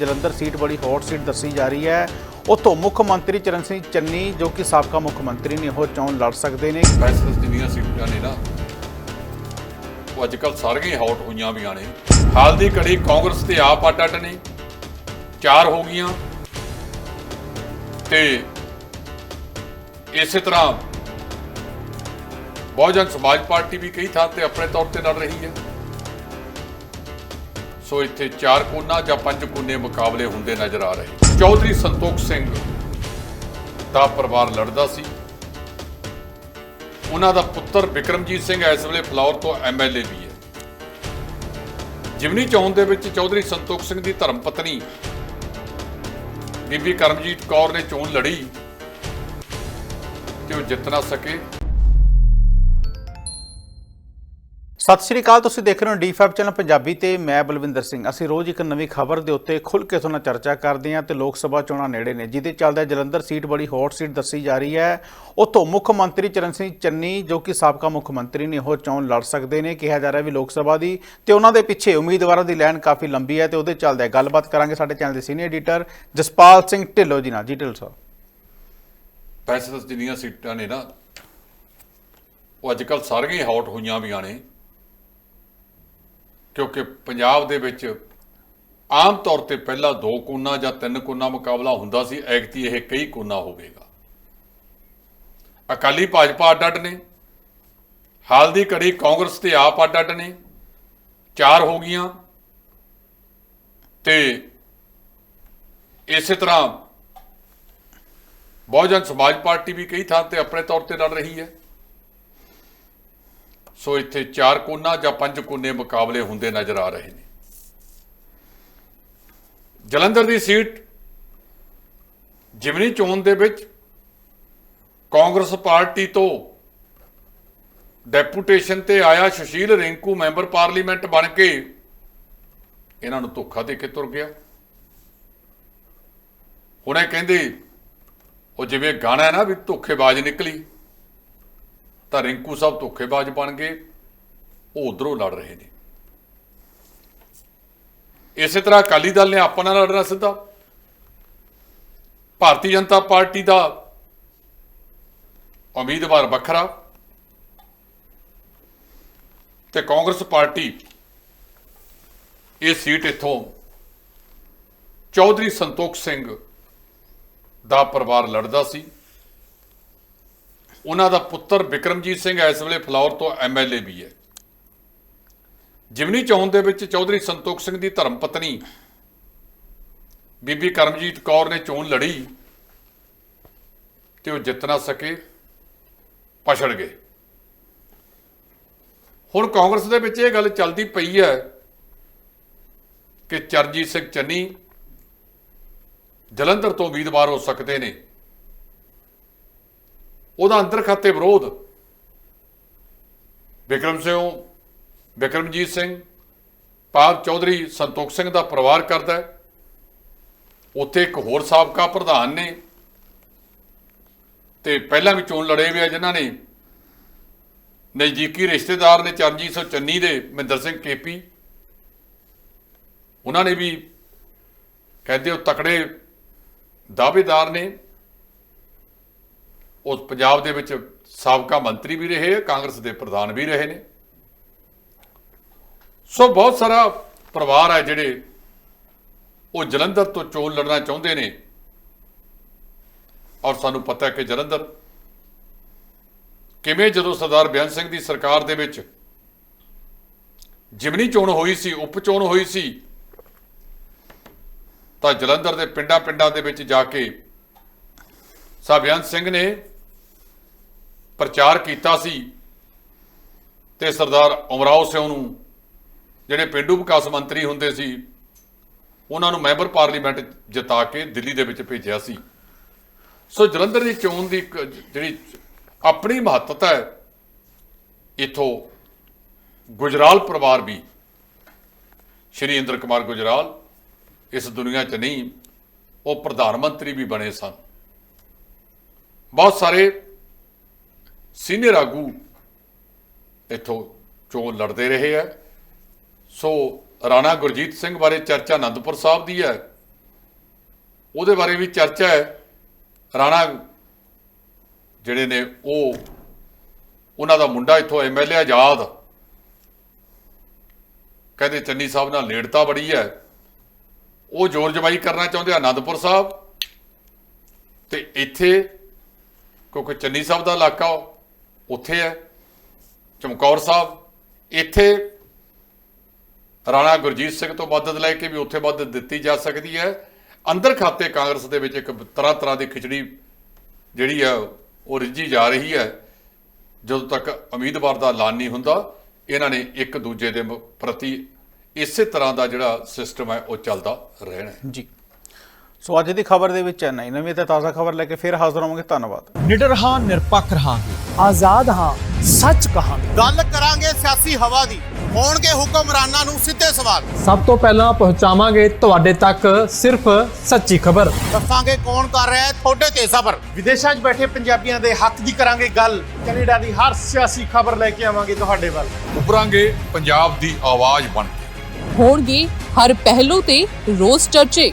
Jalandhar seat ਬੜੀ hot seat ਦੱਸੀ ਜਾ ਰਹੀ ਹੈ। ਉੱਥੋਂ ਮੁੱਖ ਮੰਤਰੀ ਚਰਨ ਸਿੰਘ ਚੰਨੀ, ਜੋ ਕਿ ਸਾਬਕਾ ਮੁੱਖ ਮੰਤਰੀ ਨੇ ਉਹ ਚੋਣ ਲੜ ਸਕਦੇ ਨੇ। ਫੈਸਲਸ ਜਿੰਨੀਆਂ ਸੀਟਾਂ ਨੇ ਨਾ। ਉਹ ਅੱਜ ਕੱਲ ਸਾਰੀਆਂ ਹੀ ਹੌਟ ਹੋਈਆਂ ਵੀਆਂ ਨੇ। ਹਾਲ ਦੀ ਘੜੀ ਕਾਂਗਰਸ ਤੇ ਆਪ ਅੱਡ ਅੱਡ ਨੇ। ਚਾਰ ਹੋ ਗਈਆਂ। ਤੇ ਇਸੇ ਤਰ੍ਹਾਂ ਬਹੁਜਨ ਸਮਾਜ ਪਾਰਟੀ ਵੀ ਕਈ ਥਾਂ ਤੇ ਆਪਣੇ ਤੌਰ ਤੇ ਲੜ ਰਹੀ ਹੈ। ਸੋ ਇੱਥੇ ਚਾਰ ਕੋਨਾ ਜਾਂ ਪੰਜ ਕੋਨੇ ਮੁਕਾਬਲੇ ਹੁੰਦੇ ਨਜ਼ਰ ਆ ਰਹੇ। ਚੌਧਰੀ ਸੰਤੋਖ ਸਿੰਘ ਦਾ ਪਰਿਵਾਰ ਲੜਦਾ ਸੀ। ਉਹਨਾਂ ਦਾ ਪੁੱਤਰ ਵਿਕਰਮਜੀਤ ਸਿੰਘ ਇਸ ਵੇਲੇ ਫਲੌਰ ਤੋਂ ਐਮਐਲਏ ਵੀ ਹੈ। ਜਿਮਨੀ ਚੌਣ ਦੇ ਵਿੱਚ ਚੌਧਰੀ ਸੰਤੋਖ ਸਿੰਘ ਦੀ ਧਰਮ ਪਤਨੀ ਬੀਬੀ ਕਰਮਜੀਤ ਕੌਰ ਨੇ ਚੋਣ ਲੜੀ ਤੇ ਉਹ ਜਿੱਤ ਨਾ ਸਕੇ। ਸਤਿ ਸ਼੍ਰੀ ਅਕਾਲ, ਤੁਸੀਂ ਦੇਖ ਰਹੇ ਹੋ ਡੀ5 ਚੈਨਲ ਪੰਜਾਬੀ ਤੇ ਮੈਂ ਬਲਵਿੰਦਰ ਸਿੰਘ। ਅਸੀਂ ਰੋਜ਼ ਇੱਕ ਨਵੀਂ ਖਬਰ ਦੇ ਉੱਤੇ ਖੁੱਲ੍ਹ ਕੇ ਤੁਹਾਨੂੰ ਚਰਚਾ ਕਰਦੇ ਹਾਂ ਤੇ ਲੋਕ ਸਭਾ ਚੋਣਾਂ ਨੇੜੇ ਨੇ, ਜਿਹਦੇ ਚੱਲਦਾ ਜਲੰਧਰ ਸੀਟ ਬੜੀ ਹੌਟ ਸੀਟ ਦੱਸੀ ਜਾ ਰਹੀ ਹੈ। ਉੱਥੋਂ ਮੁੱਖ ਮੰਤਰੀ ਚਰਨ ਸਿੰਘ ਚੰਨੀ, ਜੋ ਕਿ ਸਾਬਕਾ ਮੁੱਖ ਮੰਤਰੀ ਨੇ ਉਹ ਚੋਣ ਲੜ ਸਕਦੇ ਨੇ, ਕਿਹਾ ਜਾ ਰਿਹਾ ਵੀ ਲੋਕ ਸਭਾ ਦੀ ਤੇ ਉਹਨਾਂ ਦੇ ਪਿੱਛੇ ਉਮੀਦਵਾਰਾਂ ਦੀ ਲਾਈਨ ਕਾਫੀ ਲੰਬੀ ਹੈ ਤੇ ਉਹਦੇ ਚੱਲਦਾ ਗੱਲਬਾਤ ਕਰਾਂਗੇ ਸਾਡੇ ਚੈਨਲ ਦੇ ਸੀਨੀਅਰ ਐਡੀਟਰ ਜਸਪਾਲ ਸਿੰਘ ਢਿੱਲੋਂ ਜੀ ਨਾਲ। ਜੀ ਢਿੱਲੋਂ ਸਾਹਿਬ ਫੈਸਲਸ ਜਿੰਨੀਆਂ ਸੀਟਾਂ ਨੇ ਨਾ, ਉਹ ਅੱਜ ਕੱਲ ਸਾਰੀਆਂ ਹੀ ਹੌਟ ਹੋਈਆਂ ਵੀ ਨੇ। ਕਿਉਂਕਿ ਪੰਜਾਬ ਦੇ ਵਿੱਚ ਆਮ ਤੌਰ ਤੇ ਪਹਿਲਾਂ ਦੋ ਕੋਨਾ ਜਾਂ ਤਿੰਨ ਕੋਨਾ ਮੁਕਾਬਲਾ ਹੁੰਦਾ ਸੀ, ਐਗਤੀ ਇਹ ਕਈ ਕੋਨਾ ਹੋਵੇਗਾ। ਅਕਾਲੀ ਭਾਜਪਾ ਅੱਡ ਅੱਡ ਨੇ ਹਾਲ ਦੀ ਘੜੀ ਕਾਂਗਰਸ ਤੇ ਆਪ ਅੱਡ ਅੱਡ ਨੇ, ਚਾਰ ਹੋ ਗਈਆਂ। ਤੇ ਇਸੇ ਤਰ੍ਹਾਂ ਬਹੁਜਨ ਸਮਾਜ ਪਾਰਟੀ ਵੀ ਕਈ ਥਾਂ ਤੇ ਆਪਣੇ ਤੌਰ ਤੇ ਲੜ ਰਹੀ ਹੈ। ਸੋ ਇੱਥੇ ਚਾਰ ਕੋਨਾ ਜਾਂ ਪੰਜ ਕੋਨੇ ਮੁਕਾਬਲੇ ਹੁੰਦੇ ਨਜ਼ਰ ਆ ਰਹੇ ਨੇ। ਜਲੰਧਰ ਦੀ ਸੀਟ ਜਿਮਨੀ ਚੋਣ ਦੇ ਵਿੱਚ ਕਾਂਗਰਸ ਪਾਰਟੀ ਤੋਂ ਡੈਪੂਟੇਸ਼ਨ ਤੇ ਆਇਆ ਸੁਸ਼ੀਲ ਰਿੰਕੂ ਮੈਂਬਰ ਪਾਰਲੀਮੈਂਟ ਬਣ ਕੇ ਇਹਨਾਂ ਨੂੰ ਧੋਖਾ ਦੇ ਕੇ ਤੁਰ ਗਿਆ। ਹੁਣ ਕਹਿੰਦੇ, ਉਹ ਜਿਵੇਂ ਗਾਣਾ ਨਾ ਵੀ ਧੋਖੇਬਾਜ਼ ਨਿਕਲੀ। ਤਾਂ ਰਿੰਕੂ ਸਾਹਿਬ ਧੋਖੇਬਾਜ਼ ਬਣ ਗਏ, ਉਹ ਉਧਰੋਂ ਲੜ ਰਹੇ ਨੇ। ਇਸੇ ਤਰ੍ਹਾਂ ਅਕਾਲੀ ਦਲ ਨੇ ਆਪਣਾ ਲੜਨਾ ਸਿੱਧਾ। ਭਾਰਤੀ ਜਨਤਾ ਪਾਰਟੀ ਦਾ ਉਮੀਦਵਾਰ ਵੱਖਰਾ ਤੇ ਕਾਂਗਰਸ ਪਾਰਟੀ ਇਹ ਸੀਟ ਇਥੋਂ ਚੌਧਰੀ ਸੰਤੋਖ ਸਿੰਘ ਦਾ ਪਰਿਵਾਰ ਲੜਦਾ ਸੀ। ਉਹਨਾਂ ਦਾ ਪੁੱਤਰ ਵਿਕਰਮਜੀਤ ਸਿੰਘ ਇਸ ਵੇਲੇ ਫਲੌਰ ਤੋਂ ਐਮਐਲਏ ਵੀ ਹੈ। ਜਿਮਨੀ ਚੌਣ ਦੇ ਵਿੱਚ ਚੌਧਰੀ ਸੰਤੋਖ ਸਿੰਘ ਦੀ ਧਰਮ ਪਤਨੀ ਬੀਬੀ ਕਰਮਜੀਤ ਕੌਰ ਨੇ ਚੋਣ ਲੜੀ ਤੇ ਉਹ ਜਿੱਤ ਨਾ ਸਕੇ, ਪਛੜ ਗਏ। ਹੁਣ ਕਾਂਗਰਸ ਦੇ ਵਿੱਚ ਇਹ ਗੱਲ ਚੱਲਦੀ ਪਈ ਹੈ ਕਿ ਚਰਜੀਤ ਸਿੰਘ ਚੰਨੀ ਜਲੰਧਰ ਤੋਂ ਉਮੀਦਵਾਰ ਹੋ ਸਕਦੇ ਨੇ। ਉਹਦਾ ਅੰਦਰ ਖਾਤੇ ਵਿਰੋਧ। ਵਿਕਰਮ ਸਿੰਘ, ਵਿਕਰਮਜੀਤ ਸਿੰਘ, ਪਾਲ ਚੌਧਰੀ ਸੰਤੋਖ ਸਿੰਘ ਦਾ ਪਰਿਵਾਰ ਕਰਦਾ ਹੈ। ਉੱਥੇ ਇੱਕ ਹੋਰ ਸਾਬਕਾ ਪ੍ਰਧਾਨ ਨੇ। ਤੇ ਪਹਿਲਾਂ ਵੀ ਚੋਣ ਲੜੇ ਹੋਏ ਆ ਜਿਨ੍ਹਾਂ ਨੇ ਨਜ਼ਦੀਕੀ ਰਿਸ਼ਤੇਦਾਰ ਨੇ ਚਰਨਜੀਤ ਸਿੰਘ ਚੰਨੀ ਦੇ, ਮਹਿੰਦਰ ਸਿੰਘ ਕੇਪੀ। ਉਹਨਾਂ ਨੇ ਵੀ ਕਹਿੰਦੇ ਉਹ ਤਕੜੇ ਦਾਅਵੇਦਾਰ ਨੇ। ਉਹ ਪੰਜਾਬ ਦੇ ਵਿੱਚ ਸਾਬਕਾ ਮੰਤਰੀ ਵੀ ਰਹੇ, ਕਾਂਗਰਸ ਦੇ ਪ੍ਰਧਾਨ ਵੀ ਰਹੇ ਨੇ। ਸੋ ਬਹੁਤ ਸਾਰਾ ਪਰਿਵਾਰ ਹੈ ਜਿਹੜੇ ਉਹ ਜਲੰਧਰ ਤੋਂ ਚੋਣ ਲੜਨਾ ਚਾਹੁੰਦੇ ਨੇ। ਔਰ ਸਾਨੂੰ ਪਤਾ ਹੈ ਕਿ ਜਲੰਧਰ ਕਿਵੇਂ ਜਦੋਂ ਸਰਦਾਰ ਬਿਆਨ ਸਿੰਘ ਦੀ ਸਰਕਾਰ ਦੇ ਵਿੱਚ ਜਿਮਨੀ ਚੋਣ ਹੋਈ ਸੀ, ਉਪ ਚੋਣ ਹੋਈ ਸੀ, ਤਾਂ ਜਲੰਧਰ ਦੇ ਪਿੰਡਾਂ ਪਿੰਡਾਂ ਦੇ ਵਿੱਚ ਜਾ ਕੇ ਸਾਬਿਆਨ ਸਿੰਘ ਨੇ ਪ੍ਰਚਾਰ ਕੀਤਾ ਸੀ ਤੇ ਸਰਦਾਰ ਉਮਰਾਓ ਸਿੰਘ ਨੂੰ, ਜਿਹੜੇ ਪਿੰਡੂ ਵਿਕਾਸ ਮੰਤਰੀ ਹੁੰਦੇ ਸੀ, ਉਹਨਾਂ ਨੂੰ ਮੈਂਬਰ ਪਾਰਲੀਮੈਂਟ ਜਿਤਾ ਕੇ ਦਿੱਲੀ ਦੇ ਵਿੱਚ ਭੇਜਿਆ ਸੀ। ਸੋ ਜਲੰਧਰ ਦੀ ਚੋਣ ਦੀ ਇੱਕ ਜਿਹੜੀ ਆਪਣੀ ਮਹੱਤਤਾ ਹੈ, ਇਥੋਂ ਗੁਜਰਾਲ ਪਰਿਵਾਰ ਵੀ, ਸ਼੍ਰੀ ਇੰਦਰ ਕੁਮਾਰ ਗੁਜਰਾਲ, ਇਸ ਦੁਨੀਆ 'ਚ ਨਹੀਂ, ਉਹ ਪ੍ਰਧਾਨ ਮੰਤਰੀ ਵੀ ਬਣੇ ਸਨ। ਬਹੁਤ ਸਾਰੇ ਸੀਨੀਅਰ ਆਗੂ ਇਥੋਂ ਚੋਣ ਲੜਦੇ ਰਹੇ ਆ। ਸੋ ਰਾਣਾ ਗੁਰਜੀਤ ਸਿੰਘ ਬਾਰੇ ਚਰਚਾ ਆਨੰਦਪੁਰ ਸਾਹਿਬ ਦੀ ਹੈ। ਉਹਦੇ ਬਾਰੇ ਵੀ ਚਰਚਾ ਹੈ। ਰਾਣਾ ਜਿਹੜੇ ਨੇ ਉਹ, ਉਹਨਾਂ ਦਾ ਮੁੰਡਾ ਇੱਥੋਂ ਐਮਐਲਏ ਆਜ਼ਾਦ। ਕਹਿੰਦੇ ਚੰਨੀ ਸਾਹਿਬ ਨਾਲ ਨੇੜਤਾ ਬੜੀ ਹੈ। ਉਹ ਜ਼ੋਰ ਜਮਾਈ ਕਰਨਾ ਚਾਹੁੰਦੇ ਆ ਆਨੰਦਪੁਰ ਸਾਹਿਬ। ਤੇ ਇੱਥੇ ਕਿਉਂਕਿ ਚੰਨੀ ਸਾਹਿਬ ਦਾ ਇਲਾਕਾ ਉੱਥੇ ਹੈ। ਚਮਕੌਰ ਸਾਹਿਬ, ਇੱਥੇ ਰਾਣਾ ਗੁਰਜੀਤ ਸਿੰਘ ਤੋਂ ਮਦਦ ਲੈ ਕੇ ਵੀ ਉੱਥੇ ਮਦਦ ਦਿੱਤੀ ਜਾ ਸਕਦੀ ਹੈ। ਅੰਦਰ ਖਾਤੇ ਕਾਂਗਰਸ ਦੇ ਵਿੱਚ ਇੱਕ ਤਰ੍ਹਾਂ ਤਰ੍ਹਾਂ ਦੀ ਖਿਚੜੀ ਜਿਹੜੀ ਹੈ, ਉਹ ਰਿੱਝੀ ਜਾ ਰਹੀ ਹੈ। ਜਦੋਂ ਤੱਕ ਉਮੀਦਵਾਰ ਦਾ ਐਲਾਨ ਨਹੀਂ ਹੁੰਦਾ, ਇਹਨਾਂ ਨੇ ਇੱਕ ਦੂਜੇ ਦੇ ਪ੍ਰਤੀ ਇਸੇ ਤਰ੍ਹਾਂ ਦਾ ਜਿਹੜਾ ਸਿਸਟਮ ਹੈ, ਉਹ ਚੱਲਦਾ ਰਹਿਣਾ ਜੀ। ਸੋ ਅੱਜ ਦੀ ਖਬਰ ਦੇ ਵਿੱਚ ਇੰਨਾ ਹੀ। ਨਵੀਂ ਤੇ ਤਾਜ਼ਾ ਖਬਰ ਲੈ ਕੇ ਫਿਰ ਹਾਜ਼ਰ ਹੋਵਾਂਗੇ। ਧੰਨਵਾਦ। ਨਿਡਰ ਹਾਂ ਨਿਰਪੱਖ ਰਹਾਂਗੇ। ਆਜ਼ਾਦ ਹਾਂ ਸੱਚ ਕਹਾਂਗੇ। ਗੱਲ ਕਰਾਂਗੇ ਸਿਆਸੀ ਹਵਾ ਦੀ। ਹੋਣਗੇ ਹੁਕਮਰਾਨਾਂ ਨੂੰ ਸਿੱਧੇ ਸਵਾਲ। ਸਭ ਤੋਂ ਪਹਿਲਾਂ ਪਹੁੰਚਾਵਾਂਗੇ ਤੁਹਾਡੇ ਤੱਕ ਸਿਰਫ ਸੱਚੀ ਖਬਰ। ਦੱਸਾਂਗੇ ਕੌਣ ਕਰ ਰਿਹਾ ਹੈ ਤੁਹਾਡੇ ਤੇ ਸਬਰ। ਵਿਦੇਸ਼ਾਂ 'ਚ ਬੈਠੇ ਪੰਜਾਬੀਆਂ ਦੇ ਹੱਕ ਦੀ ਕਰਾਂਗੇ ਗੱਲ। ਕੈਨੇਡਾ ਦੀ ਹਰ ਸਿਆਸੀ ਖਬਰ ਲੈ ਕੇ ਆਵਾਂਗੇ ਤੁਹਾਡੇ ਵੱਲ। ਉਭਰਾਂਗੇ ਪੰਜਾਬ ਦੀ ਆਵਾਜ਼ ਬਣ ਕੇ। ਹੋਣਗੇ ਹਰ ਪਹਿਲੂ ਤੇ ਰੋਜ਼ ਚਰਚੇ।